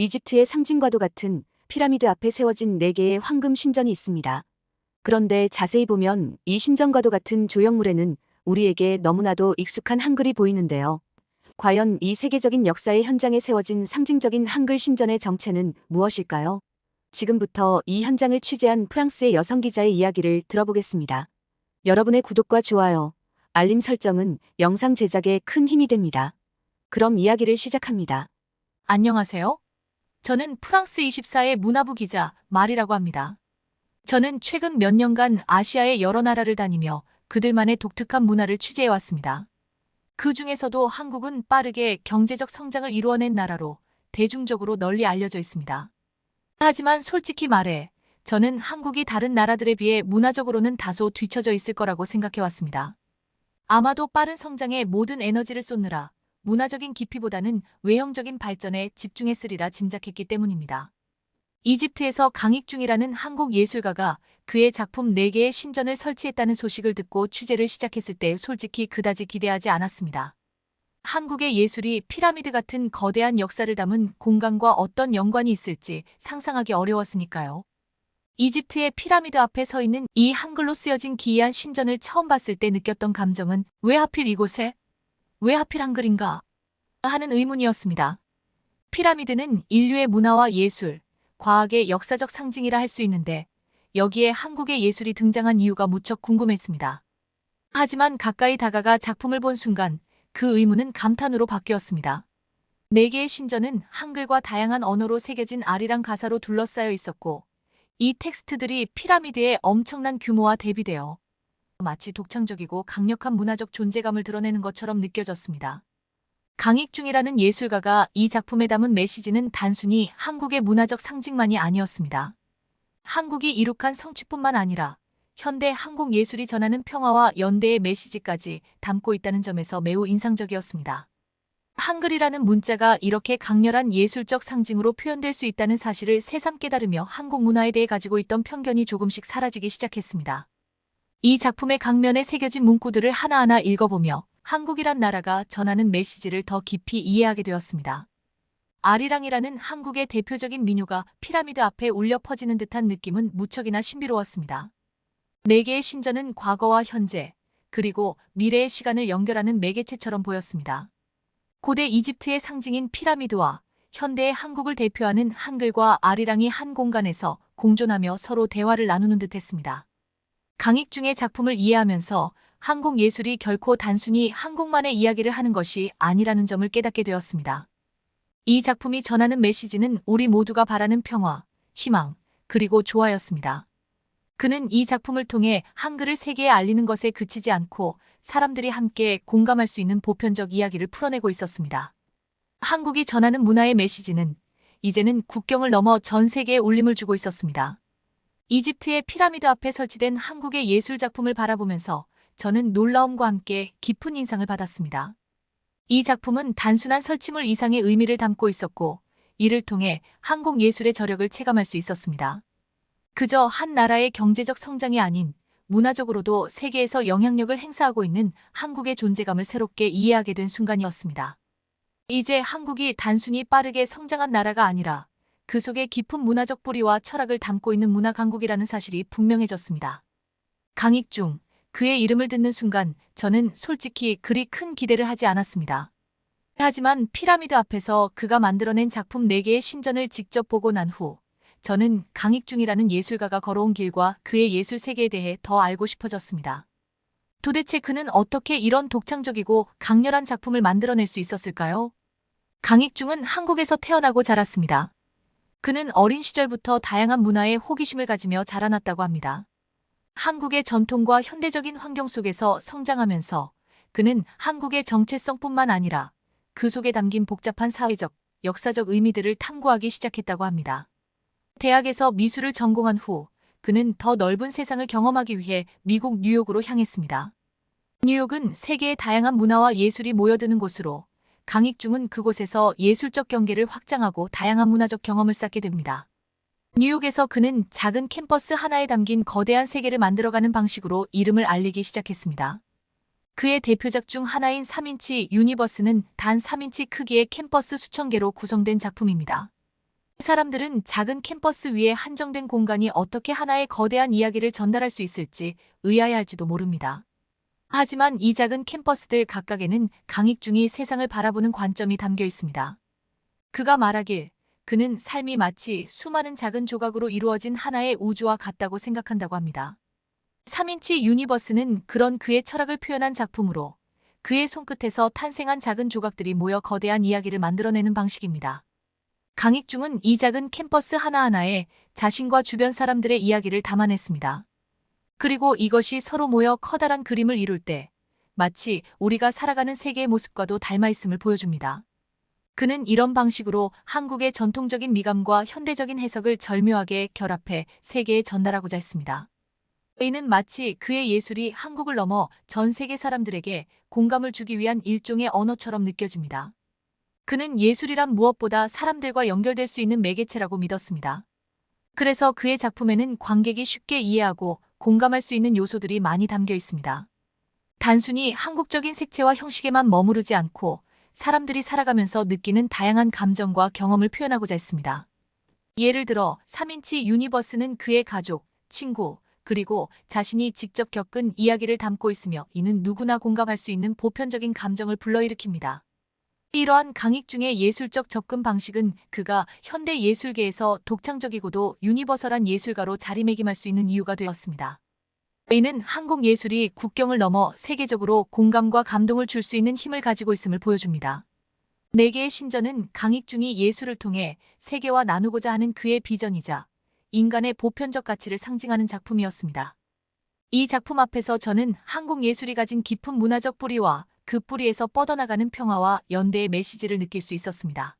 이집트의 상징과도 같은 피라미드 앞에 세워진 4개의 황금 신전이 있습니다. 그런데 자세히 보면 이 신전과도 같은 조형물에는 우리에게 너무나도 익숙한 한글이 보이는데요. 과연 이 세계적인 역사의 현장에 세워진 상징적인 한글 신전의 정체는 무엇일까요? 지금부터 이 현장을 취재한 프랑스의 여성 기자의 이야기를 들어보겠습니다. 여러분의 구독과 좋아요, 알림 설정은 영상 제작에 큰 힘이 됩니다. 그럼 이야기를 시작합니다. 안녕하세요. 저는 프랑스 24의 문화부 기자 말이라고 합니다. 저는 최근 몇 년간 아시아의 여러 나라를 다니며 그들만의 독특한 문화를 취재해 왔습니다. 그 중에서도 한국은 빠르게 경제적 성장을 이루어낸 나라로 대중적으로 널리 알려져 있습니다. 하지만 솔직히 말해 저는 한국이 다른 나라들에 비해 문화적으로는 다소 뒤처져 있을 거라고 생각해 왔습니다. 아마도 빠른 성장에 모든 에너지를 쏟느라 문화적인 깊이보다는 외형적인 발전에 집중했으리라 짐작했기 때문입니다. 이집트에서 강익 중이라는 한국 예술가가 그의 작품 4개의 신전을 설치했다는 소식을 듣고 취재를 시작했을 때 솔직히 그다지 기대하지 않았습니다. 한국의 예술이 피라미드 같은 거대한 역사를 담은 공간과 어떤 연관이 있을지 상상하기 어려웠으니까요. 이집트의 피라미드 앞에 서 있는 이 한글로 쓰여진 기이한 신전을 처음 봤을 때 느꼈던 감정은 왜 하필 이곳에? 왜 하필 한글인가? 하는 의문이었습니다. 피라미드는 인류의 문화와 예술, 과학의 역사적 상징이라 할 수 있는데 여기에 한국의 예술이 등장한 이유가 무척 궁금했습니다. 하지만 가까이 다가가 작품을 본 순간 그 의문은 감탄으로 바뀌었습니다. 네 개의 신전은 한글과 다양한 언어로 새겨진 아리랑 가사로 둘러싸여 있었고 이 텍스트들이 피라미드의 엄청난 규모와 대비되어 마치 독창적이고 강력한 문화적 존재감을 드러내는 것처럼 느껴졌습니다. 강익중이라는 예술가가 이 작품에 담은 메시지는 단순히 한국의 문화적 상징만이 아니었습니다. 한국이 이룩한 성취뿐만 아니라 현대 한국 예술이 전하는 평화와 연대의 메시지까지 담고 있다는 점에서 매우 인상적이었습니다. 한글이라는 문자가 이렇게 강렬한 예술적 상징으로 표현될 수 있다는 사실을 새삼 깨달으며 한국 문화에 대해 가지고 있던 편견이 조금씩 사라지기 시작했습니다. 이 작품의 강면에 새겨진 문구들을 하나하나 읽어보며 한국이란 나라가 전하는 메시지를 더 깊이 이해하게 되었습니다. 아리랑이라는 한국의 대표적인 민요가 피라미드 앞에 울려 퍼지는 듯한 느낌은 무척이나 신비로웠습니다. 네 개의 신전은 과거와 현재, 그리고 미래의 시간을 연결하는 매개체처럼 보였습니다. 고대 이집트의 상징인 피라미드와 현대의 한국을 대표하는 한글과 아리랑이 한 공간에서 공존하며 서로 대화를 나누는 듯 했습니다. 강익 중의 작품을 이해하면서 한국 예술이 결코 단순히 한국만의 이야기를 하는 것이 아니라는 점을 깨닫게 되었습니다. 이 작품이 전하는 메시지는 우리 모두가 바라는 평화, 희망, 그리고 조화였습니다. 그는 이 작품을 통해 한글을 세계에 알리는 것에 그치지 않고 사람들이 함께 공감할 수 있는 보편적 이야기를 풀어내고 있었습니다. 한국이 전하는 문화의 메시지는 이제는 국경을 넘어 전 세계에 울림을 주고 있었습니다. 이집트의 피라미드 앞에 설치된 한국의 예술 작품을 바라보면서 저는 놀라움과 함께 깊은 인상을 받았습니다. 이 작품은 단순한 설치물 이상의 의미를 담고 있었고 이를 통해 한국 예술의 저력을 체감할 수 있었습니다. 그저 한 나라의 경제적 성장이 아닌 문화적으로도 세계에서 영향력을 행사하고 있는 한국의 존재감을 새롭게 이해하게 된 순간이었습니다. 이제 한국이 단순히 빠르게 성장한 나라가 아니라 그 속에 깊은 문화적 뿌리와 철학을 담고 있는 문화 강국이라는 사실이 분명해졌습니다. 강익중, 그의 이름을 듣는 순간 저는 솔직히 그리 큰 기대를 하지 않았습니다. 하지만 피라미드 앞에서 그가 만들어낸 작품 4개의 신전을 직접 보고 난 후, 저는 강익중이라는 예술가가 걸어온 길과 그의 예술 세계에 대해 더 알고 싶어졌습니다. 도대체 그는 어떻게 이런 독창적이고 강렬한 작품을 만들어낼 수 있었을까요? 강익중은 한국에서 태어나고 자랐습니다. 그는 어린 시절부터 다양한 문화에 호기심을 가지며 자라났다고 합니다. 한국의 전통과 현대적인 환경 속에서 성장하면서 그는 한국의 정체성뿐만 아니라 그 속에 담긴 복잡한 사회적, 역사적 의미들을 탐구하기 시작했다고 합니다. 대학에서 미술을 전공한 후 그는 더 넓은 세상을 경험하기 위해 미국 뉴욕으로 향했습니다. 뉴욕은 세계의 다양한 문화와 예술이 모여드는 곳으로 강익중은 그곳에서 예술적 경계를 확장하고 다양한 문화적 경험을 쌓게 됩니다. 뉴욕에서 그는 작은 캠퍼스 하나에 담긴 거대한 세계를 만들어가는 방식으로 이름을 알리기 시작했습니다. 그의 대표작 중 하나인 3인치 유니버스는 단 3인치 크기의 캠퍼스 수천 개로 구성된 작품입니다. 사람들은 작은 캠퍼스 위에 한정된 공간이 어떻게 하나의 거대한 이야기를 전달할 수 있을지 의아해할지도 모릅니다. 하지만 이 작은 캠퍼스들 각각에는 강익중이 세상을 바라보는 관점이 담겨 있습니다. 그가 말하길 그는 삶이 마치 수많은 작은 조각으로 이루어진 하나의 우주와 같다고 생각한다고 합니다. 3인치 유니버스는 그런 그의 철학을 표현한 작품으로 그의 손끝에서 탄생한 작은 조각들이 모여 거대한 이야기를 만들어내는 방식입니다. 강익중은 이 작은 캠퍼스 하나하나에 자신과 주변 사람들의 이야기를 담아냈습니다. 그리고 이것이 서로 모여 커다란 그림을 이룰 때 마치 우리가 살아가는 세계의 모습과도 닮아 있음을 보여줍니다. 그는 이런 방식으로 한국의 전통적인 미감과 현대적인 해석을 절묘하게 결합해 세계에 전달하고자 했습니다. 이는 마치 그의 예술이 한국을 넘어 전 세계 사람들에게 공감을 주기 위한 일종의 언어처럼 느껴집니다. 그는 예술이란 무엇보다 사람들과 연결될 수 있는 매개체라고 믿었습니다. 그래서 그의 작품에는 관객이 쉽게 이해하고 공감할 수 있는 요소들이 많이 담겨 있습니다. 단순히 한국적인 색채와 형식에만 머무르지 않고 사람들이 살아가면서 느끼는 다양한 감정과 경험을 표현하고자 했습니다. 예를 들어 3인치 유니버스는 그의 가족, 친구, 그리고 자신이 직접 겪은 이야기를 담고 있으며 이는 누구나 공감할 수 있는 보편적인 감정을 불러일으킵니다. 이러한 강익 중의 예술적 접근 방식은 그가 현대 예술계에서 독창적이고도 유니버설한 예술가로 자리매김할 수 있는 이유가 되었습니다. 이는 한국 예술이 국경을 넘어 세계적으로 공감과 감동을 줄 수 있는 힘을 가지고 있음을 보여줍니다. 네 개의 신전은 강익중이 예술을 통해 세계와 나누고자 하는 그의 비전이자 인간의 보편적 가치를 상징하는 작품이었습니다. 이 작품 앞에서 저는 한국 예술이 가진 깊은 문화적 뿌리와 그 뿌리에서 뻗어나가는 평화와 연대의 메시지를 느낄 수 있었습니다.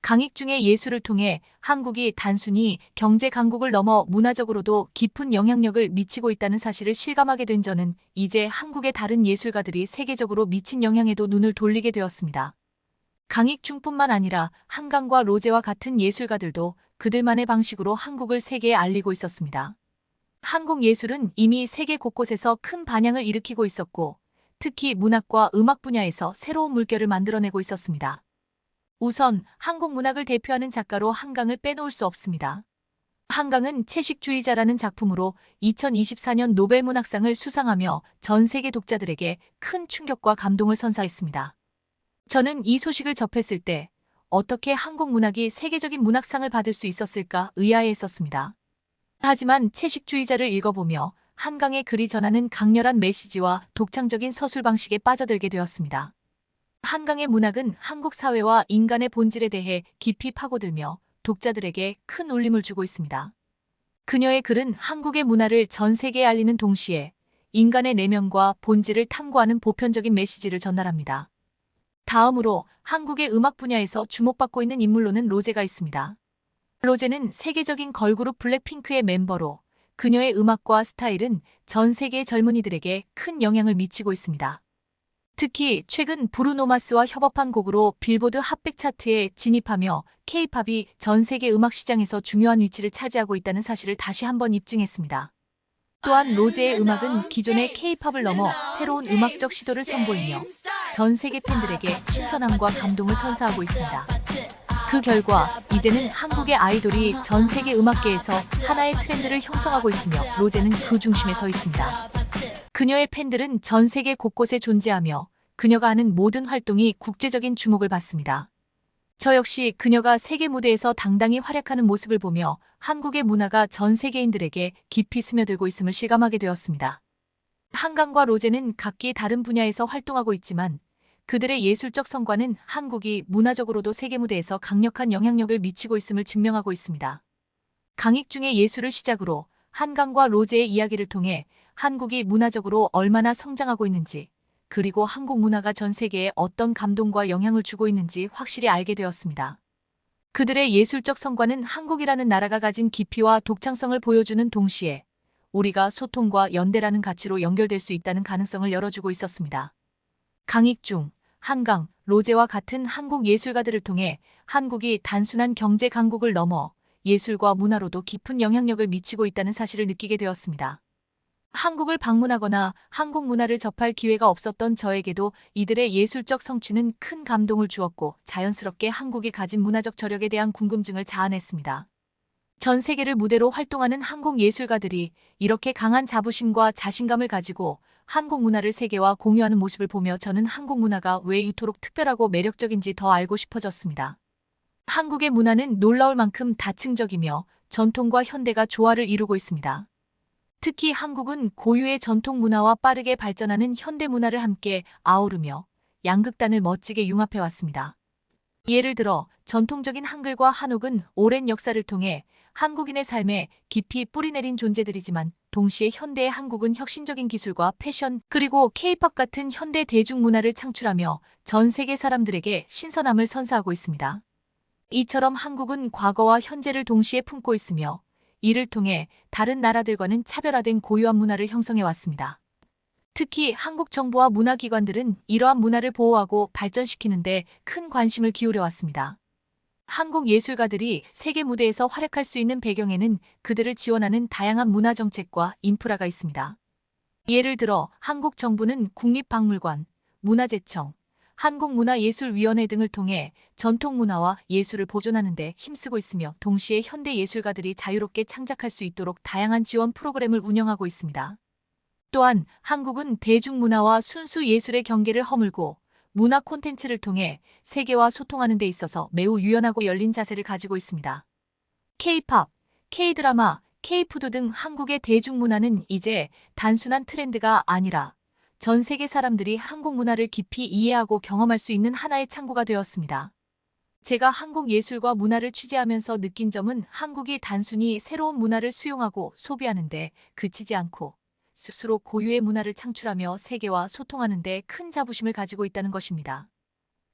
강익 중의 예술을 통해 한국이 단순히 경제 강국을 넘어 문화적으로도 깊은 영향력을 미치고 있다는 사실을 실감하게 된 저는 이제 한국의 다른 예술가들이 세계적으로 미친 영향에도 눈을 돌리게 되었습니다. 강익중뿐만 아니라 한강과 로제와 같은 예술가들도 그들만의 방식으로 한국을 세계에 알리고 있었습니다. 한국 예술은 이미 세계 곳곳에서 큰 반향을 일으키고 있었고 특히 문학과 음악 분야에서 새로운 물결을 만들어내고 있었습니다. 우선 한국 문학을 대표하는 작가로 한강을 빼놓을 수 없습니다. 한강은 채식주의자라는 작품으로 2024년 노벨 문학상을 수상하며 전 세계 독자들에게 큰 충격과 감동을 선사했습니다. 저는 이 소식을 접했을 때 어떻게 한국 문학이 세계적인 문학상을 받을 수 있었을까 의아해했었습니다. 하지만 채식주의자를 읽어보며 한강의 글이 전하는 강렬한 메시지와 독창적인 서술 방식에 빠져들게 되었습니다. 한강의 문학은 한국 사회와 인간의 본질에 대해 깊이 파고들며 독자들에게 큰 울림을 주고 있습니다. 그녀의 글은 한국의 문화를 전 세계에 알리는 동시에 인간의 내면과 본질을 탐구하는 보편적인 메시지를 전달합니다. 다음으로 한국의 음악 분야에서 주목받고 있는 인물로는 로제가 있습니다. 로제는 세계적인 걸그룹 블랙핑크의 멤버로 그녀의 음악과 스타일은 전 세계 젊은이들에게 큰 영향을 미치고 있습니다. 특히 최근 브루노마스와 협업한 곡으로 빌보드 핫백 차트에 진입하며 케이팝이 전 세계 음악 시장에서 중요한 위치를 차지하고 있다는 사실을 다시 한번 입증했습니다. 또한 로제의 음악은 기존의 케이팝을 넘어 새로운 음악적 시도를 선보이며 전 세계 팬들에게 신선함과 감동을 선사하고 있습니다. 그 결과 이제는 한국의 아이돌이 전 세계 음악계에서 하나의 트렌드를 형성하고 있으며 로제는 그 중심에 서 있습니다. 그녀의 팬들은 전 세계 곳곳에 존재하며 그녀가 하는 모든 활동이 국제적인 주목을 받습니다. 저 역시 그녀가 세계 무대에서 당당히 활약하는 모습을 보며 한국의 문화가 전 세계인들에게 깊이 스며들고 있음을 실감하게 되었습니다. 한강과 로제는 각기 다른 분야에서 활동하고 있지만 그들의 예술적 성과는 한국이 문화적으로도 세계 무대에서 강력한 영향력을 미치고 있음을 증명하고 있습니다. 강익 중의 예술을 시작으로 한강과 로제의 이야기를 통해 한국이 문화적으로 얼마나 성장하고 있는지 그리고 한국 문화가 전 세계에 어떤 감동과 영향을 주고 있는지 확실히 알게 되었습니다. 그들의 예술적 성과는 한국이라는 나라가 가진 깊이와 독창성을 보여주는 동시에 우리가 소통과 연대라는 가치로 연결될 수 있다는 가능성을 열어주고 있었습니다. 강익중, 한강, 로제와 같은 한국 예술가들을 통해 한국이 단순한 경제 강국을 넘어 예술과 문화로도 깊은 영향력을 미치고 있다는 사실을 느끼게 되었습니다. 한국을 방문하거나 한국 문화를 접할 기회가 없었던 저에게도 이들의 예술적 성취는 큰 감동을 주었고 자연스럽게 한국이 가진 문화적 저력에 대한 궁금증을 자아냈습니다. 전 세계를 무대로 활동하는 한국 예술가들이 이렇게 강한 자부심과 자신감을 가지고 한국 문화를 세계와 공유하는 모습을 보며 저는 한국 문화가 왜 이토록 특별하고 매력적인지 더 알고 싶어졌습니다. 한국의 문화는 놀라울 만큼 다층적이며 전통과 현대가 조화를 이루고 있습니다. 특히 한국은 고유의 전통 문화와 빠르게 발전하는 현대 문화를 함께 아우르며 양극단을 멋지게 융합해 왔습니다. 예를 들어 전통적인 한글과 한옥은 오랜 역사를 통해 한국인의 삶에 깊이 뿌리내린 존재들이지만 동시에 현대의 한국은 혁신적인 기술과 패션 그리고 케이팝 같은 현대 대중문화를 창출하며 전 세계 사람들에게 신선함을 선사하고 있습니다. 이처럼 한국은 과거와 현재를 동시에 품고 있으며 이를 통해 다른 나라들과는 차별화된 고유한 문화를 형성해 왔습니다. 특히 한국 정부와 문화기관들은 이러한 문화를 보호하고 발전시키는데 큰 관심을 기울여 왔습니다. 한국 예술가들이 세계 무대에서 활약할 수 있는 배경에는 그들을 지원하는 다양한 문화 정책과 인프라가 있습니다. 예를 들어 한국 정부는 국립박물관, 문화재청, 한국문화예술위원회 등을 통해 전통 문화와 예술을 보존하는 데 힘쓰고 있으며 동시에 현대 예술가들이 자유롭게 창작할 수 있도록 다양한 지원 프로그램을 운영하고 있습니다. 또한 한국은 대중문화와 순수 예술의 경계를 허물고 문화 콘텐츠를 통해 세계와 소통하는 데 있어서 매우 유연하고 열린 자세를 가지고 있습니다. K-팝, K-드라마, K-푸드 등 한국의 대중문화는 이제 단순한 트렌드가 아니라 전 세계 사람들이 한국 문화를 깊이 이해하고 경험할 수 있는 하나의 창구가 되었습니다. 제가 한국 예술과 문화를 취재하면서 느낀 점은 한국이 단순히 새로운 문화를 수용하고 소비하는데 그치지 않고 스스로 고유의 문화를 창출하며 세계와 소통하는 데 큰 자부심을 가지고 있다는 것입니다.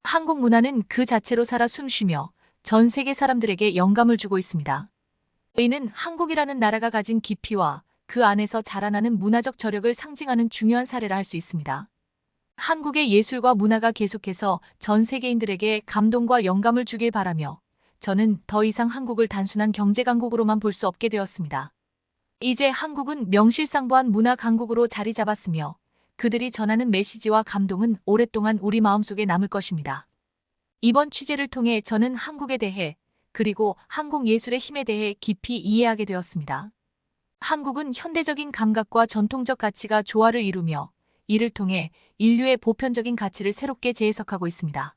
한국 문화는 그 자체로 살아 숨쉬며 전 세계 사람들에게 영감을 주고 있습니다. 이는 한국이라는 나라가 가진 깊이와 그 안에서 자라나는 문화적 저력을 상징하는 중요한 사례라 할 수 있습니다. 한국의 예술과 문화가 계속해서 전 세계인들에게 감동과 영감을 주길 바라며 저는 더 이상 한국을 단순한 경제 강국으로만 볼 수 없게 되었습니다. 이제 한국은 명실상부한 문화 강국으로 자리 잡았으며 그들이 전하는 메시지와 감동은 오랫동안 우리 마음속에 남을 것입니다. 이번 취재를 통해 저는 한국에 대해 그리고 한국 예술의 힘에 대해 깊이 이해하게 되었습니다. 한국은 현대적인 감각과 전통적 가치가 조화를 이루며 이를 통해 인류의 보편적인 가치를 새롭게 재해석하고 있습니다.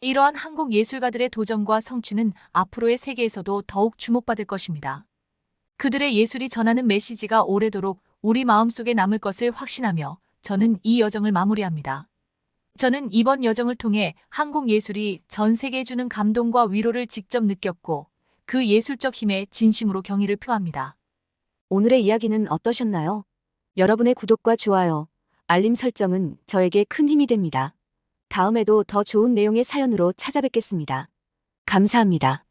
이러한 한국 예술가들의 도전과 성취는 앞으로의 세계에서도 더욱 주목받을 것입니다. 그들의 예술이 전하는 메시지가 오래도록 우리 마음속에 남을 것을 확신하며 저는 이 여정을 마무리합니다. 저는 이번 여정을 통해 한국 예술이 전 세계에 주는 감동과 위로를 직접 느꼈고 그 예술적 힘에 진심으로 경의를 표합니다. 오늘의 이야기는 어떠셨나요? 여러분의 구독과 좋아요, 알림 설정은 저에게 큰 힘이 됩니다. 다음에도 더 좋은 내용의 사연으로 찾아뵙겠습니다. 감사합니다.